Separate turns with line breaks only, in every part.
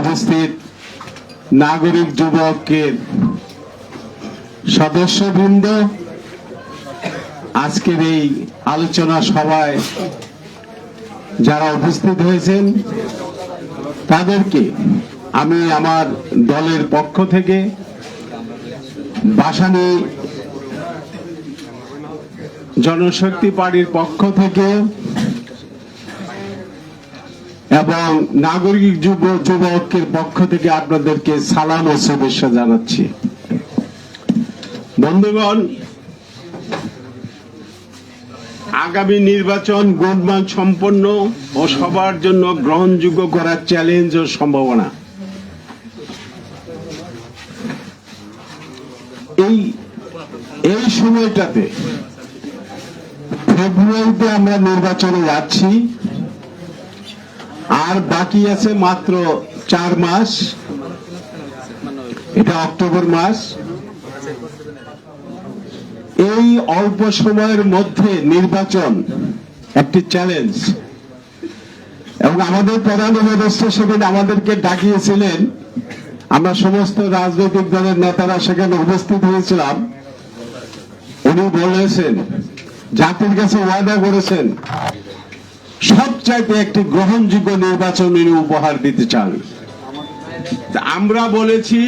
উপস্থিত নাগরিক যুবকের সদস্যবৃন্দ, আজকের এই আলোচনা সভায় যারা উপস্থিত হয়েছেন, তাদেরকে আমি আমার দলের পক্ষ থেকে বাসানি জনশক্তি পার্টির পক্ষ থেকে এবং নাগরিক যুব যুবকের পক্ষ থেকে আপনাদেরকে সালাম ও শুভেচ্ছা জানাচ্ছি। বন্ধুগণ, আগামী নির্বাচন গুণমান সম্পন্ন ও সবার জন্য গ্রহণযোগ্য করার চ্যালেঞ্জ ও সম্ভাবনা। এই এই সময়টাতে ফেব্রুয়ারিতে আমরা নির্বাচনে যাচ্ছি। আর বাকি আছে মাত্র চার মাস। এটা অক্টোবর মাস। এই অল্প সময়ের মধ্যে নির্বাচন একটি চ্যালেঞ্জ এবং আমাদের প্রধান উপদেষ্টা সেদিন আমাদেরকে ডাকিয়েছিলেন। আমরা সমস্ত রাজনৈতিক দলের নেতারা সেখানে উপস্থিত হয়েছিলাম। উনি বলেছেন, জাতির কাছে ওয়াদা করেছেন। সবচাইতে একটি গ্রহণযোগ্য নির্বাচন উপহার দিতে চান। আমরা বলেছি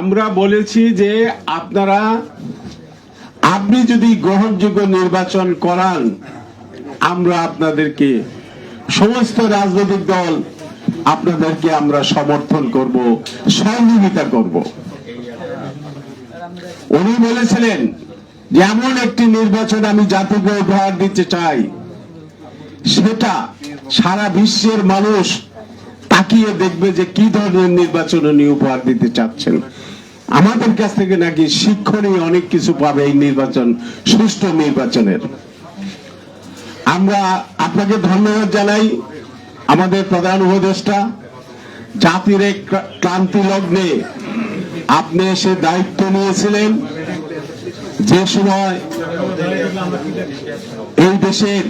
আমরা বলেছি যে আপনারা, আপনি যদি গ্রহণযোগ্য নির্বাচন করান, আমরা আপনাদেরকে, সমস্ত রাজনৈতিক দল আপনাদেরকে আমরা সমর্থন করব, সহযোগিতা করব। উনি বলেছিলেন এমন একটি নির্বাচন আমি জাতিকে উপহার দিতে চাই, সেটা সারা বিশ্বের মানুষ তাকিয়ে দেখবে যে কি ধরনের নির্বাচন উনি উপহার দিতে চাচ্ছেন। আমাদের কাছ থেকে নাকি শিক্ষণীয় অনেক কিছু পাবে এই নির্বাচন, সুষ্ঠু নির্বাচনের। আমরা আপনাকে ধন্যবাদ জানাই, আমাদের প্রধান উপদেষ্টা, জাতির এক ক্লান্তি লগ্নে আপনি এসে দায়িত্ব নিয়েছিলেন। যে সময় এই দেশের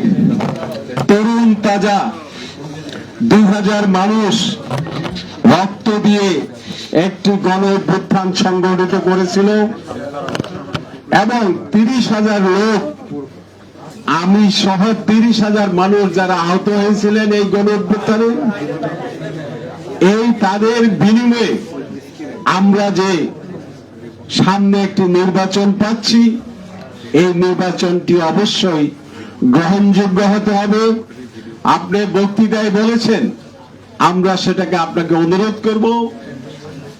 তরুণ তাজা দুই হাজার মানুষ রক্ত দিয়ে একটি গণ অভ্যুত্থান সংগঠিত করেছিল এবং তিরিশ হাজার লোক, আমি সহ তিরিশ হাজার মানুষ যারা আহত হয়েছিলেন এই গণ অভ্যুত্থানে এই তাদের বিনিময়ে আমরা যে সামনে একটি নির্বাচন পাচ্ছি। এই নির্বাচনটি অবশ্যই গ্রহণযোগ্য হতে হবে। আপনি বক্তৃতায় বলেছেন, আমরা সেটাকে আপনাকে অনুরোধ করব।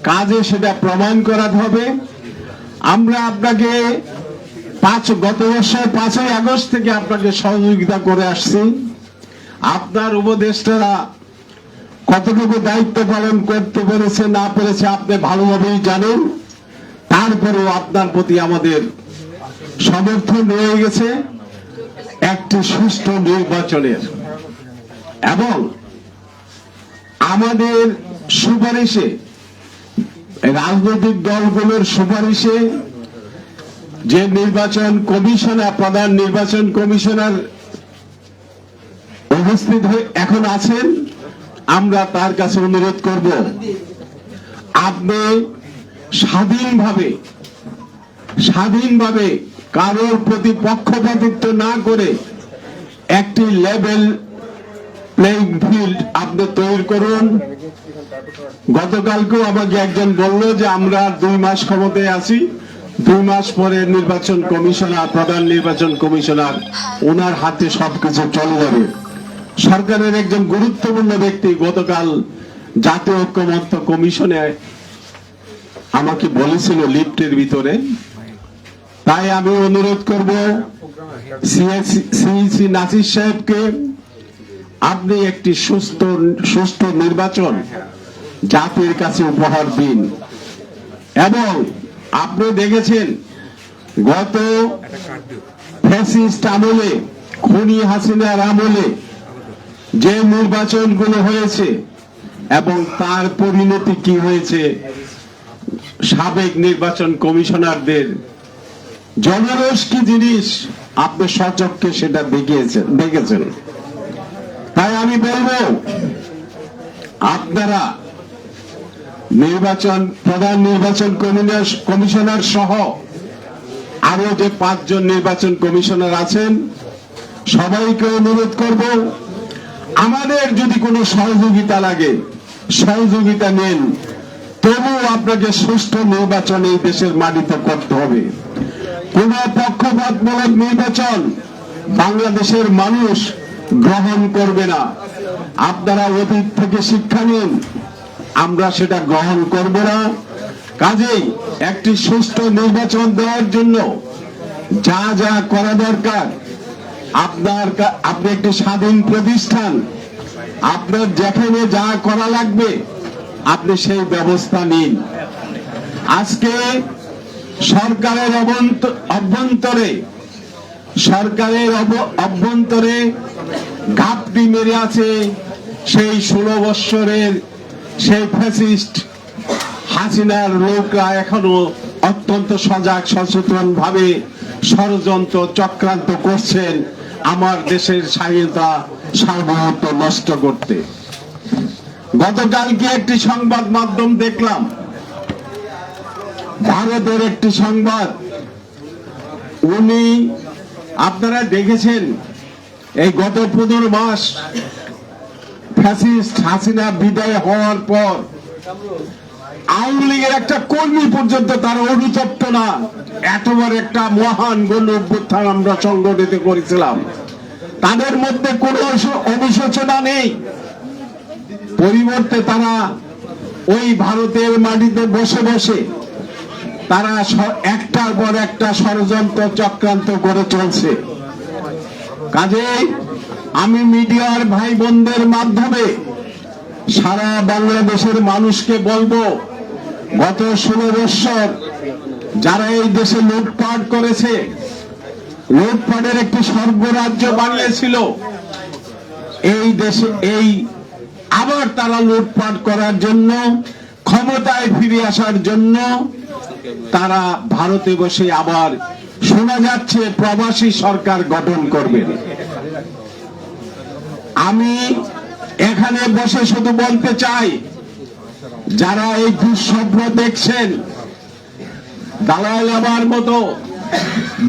কাজে সেটা প্রমাণ করাতে হবে। আমরা আপনাকে পাঁচ, গত বছর পাঁচই আগস্ট থেকে আপনাকে সহযোগিতা করে আসছি। আপনার উপদেষ্টারা কতটুকু দায়িত্ব পালন করতে পেরেছে না পেরেছে আপনি ভালোভাবেই জানেন। তারপরেও আপনার প্রতি আমাদের সমর্থন রয়ে গেছে একটি সুষ্ঠু নির্বাচনের। এবং আমাদের সুপারিশে, রাজনৈতিক দলগুলোর সুপারিশে যে নির্বাচন কমিশনার, প্রধান নির্বাচন কমিশনার উপস্থিত হয়ে এখন আছেন, আমরা তার কাছে অনুরোধ করব, আপনি স্বাধীনভাবে স্বাধীনভাবে কারোর প্রতি পক্ষপাতিত্ব না করে একটি লেভেল প্লেইং ফিল্ড আপনি তৈরি করুন। গতকালকেও আমাকে একজন বলল যে আমরা দুই মাস ক্ষমতায় আছি। দুই মাস পরে নির্বাচন কমিশনার, প্রধান নির্বাচন কমিশনার, ওনার হাতে সবকিছু চলে যাবে। সরকারের একজন গুরুত্বপূর্ণ ব্যক্তি গতকাল জাতীয় ঐক্যমত্য কমিশনে আমাকে বলেছিল লিফটের ভিতরে। তাই আমি অনুরোধ করব নাসির সাহেবকে, আপনি একটি সুস্থ সুস্থ নির্বাচন, জাতির কাছে উপহার দিন। এবং আপনি দেখেছেন, গত ফ্যাসিস্ট আমলে, খুনি হাসিনার আমলে যে নির্বাচনগুলো হয়েছে, এবং তার পরিণতি কি হয়েছে সাবেক নির্বাচন কমিশনারদের জনরস কি জিনিস? আপনি সচক্ষে সেটা দেখেছেন। তাই আমি বলব, আপনারা নির্বাচন, প্রধান নির্বাচন কমিশনার সহ আরও যে পাঁচজন নির্বাচন কমিশনার আছেন, সবাইকে অনুরোধ করব, আমাদের যদি কোনো সহযোগিতা লাগে, সহযোগিতা নেন। তবু আপনাকে সুষ্ঠু নির্বাচন এই দেশের মাটিতে করতে হবে। কোন পক্ষপাতমূলক নির্বাচন বাংলাদেশের মানুষ গ্রহণ করবে না। আপনারা অতীত থেকে শিক্ষা নিন, আমরা সেটা গ্রহণ করব না। কাজেই একটি সুষ্ঠু নির্বাচন দেওয়ার জন্য যা যা করা দরকার, আপনার আপনি একটি স্বাধীন প্রতিষ্ঠান, আপনার যেখানে যা করা লাগবে আপনি সেই ব্যবস্থা নিন। আজকে সরকারের অভ্যন্তরে সরকারের অভ্যন্তরে ঘাপটি মেরে আছে সেই ষোলো বৎসরের সেই ফ্যাসিস্ট হাসিনার লোকরা এখনও অত্যন্ত সজাগ সচেতন ভাবে ষড়যন্ত্র চক্রান্ত করছেন আমার দেশের স্বাধীনতা সার্বভৌমত্ব নষ্ট করতে। গতকালকে একটি সংবাদ মাধ্যম দেখলাম। ভারতের একটি সংবাদ। উনি, আপনারা দেখেছেন, এই গত পনেরো মাস ফ্যাসিস্ট হাসিনা বিদায় হওয়ার পর আওয়ামী লীগের একটা কর্মী পর্যন্ত তার অনুতপ্ত না। এতবার একটা মহান গণ অভ্যুত্থান আমরা সংগঠিত করেছিলাম। তাদের মধ্যে কোনো অনুশোচনা নেই। পরিবর্তে তারা ওই ভারতের মাটিতে বসে বসে তারা একটার পর একটা ষড়যন্ত্র চক্রান্ত করে চলছে। কাজেই আমি মিডিয়ার ভাই বোনদের মাধ্যমে সারা বাংলাদেশের মানুষকে বলব, গত ষোলো বৎসর যারা এই দেশে লুটপাট করেছে, লুটপাটের একটি স্বর্গরাজ্য বানিয়েছিল, এই দেশে এই আবার তারা লুটপাট করার জন্য, ক্ষমতায় ফিরে আসার জন্য তারা ভারতে বসে আবার শোনা যাচ্ছে প্রবাসী সরকার গঠন করবেন আমি এখানে বসে শুধু বলতে চাই, যারা এই দুঃস্বপ্ন দেখছেন, দালাল লামার মতো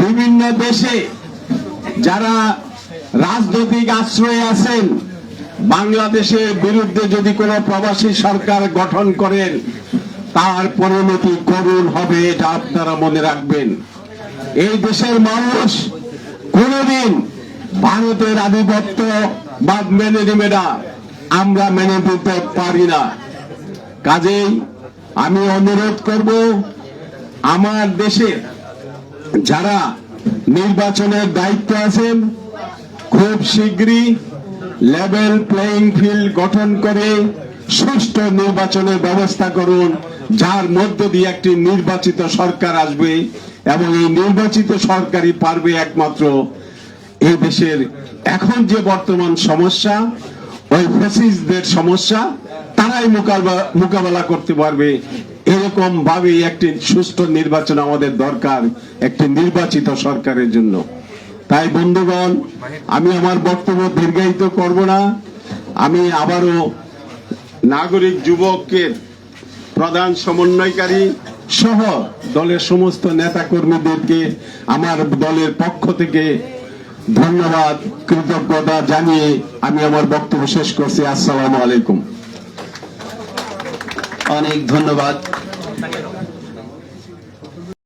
বিভিন্ন দেশে যারা রাজনৈতিক আশ্রয়ে আছেন বাংলাদেশের বিরুদ্ধে যদি কোনো প্রবাসী সরকার গঠন করেন, তার পরিণতি করুণ হবে এটা আপনারা মনে রাখবেন। এই দেশের মানুষ কোনদিন ভারতের আধিপত্য বা মেনে নেবে না, আমরা মেনে নিতে পারি না। কাজেই আমি অনুরোধ করব, আমার দেশে যারা নির্বাচনের দায়িত্ব আছেন, খুব শীঘ্রই লেভেল প্লেইং ফিল্ড গঠন করে সুষ্ঠু নির্বাচনের ব্যবস্থা করুন, যার মধ্য দিয়ে একটি নির্বাচিত সরকার আসবে এবং এই নির্বাচিত সরকারই পারবে একমাত্র এই দেশের এখন যে বর্তমান সমস্যা, ওই ফ্যাসিস্টদের সমস্যা, তারাই মোকাবেলা মোকাবেলা করতে পারবে। এরকম ভাবে একটি সুষ্ঠু নির্বাচন আমাদের দরকার, একটি নির্বাচিত সরকারের জন্য। তাই বন্ধুগণ, আমি আমার বক্তব্য দীর্ঘায়িত করব না। আমি আবারও নাগরিক যুবকের প্রধান সমন্বয়কারী সহ দলের সমস্ত নেতা কর্মীদেরকে আমার দলের পক্ষ থেকে ধন্যবাদ, কৃতজ্ঞতা জানিয়ে আমি আমার বক্তব্য শেষ করছি। আসসালামু আলাইকুম।
অনেক ধন্যবাদ।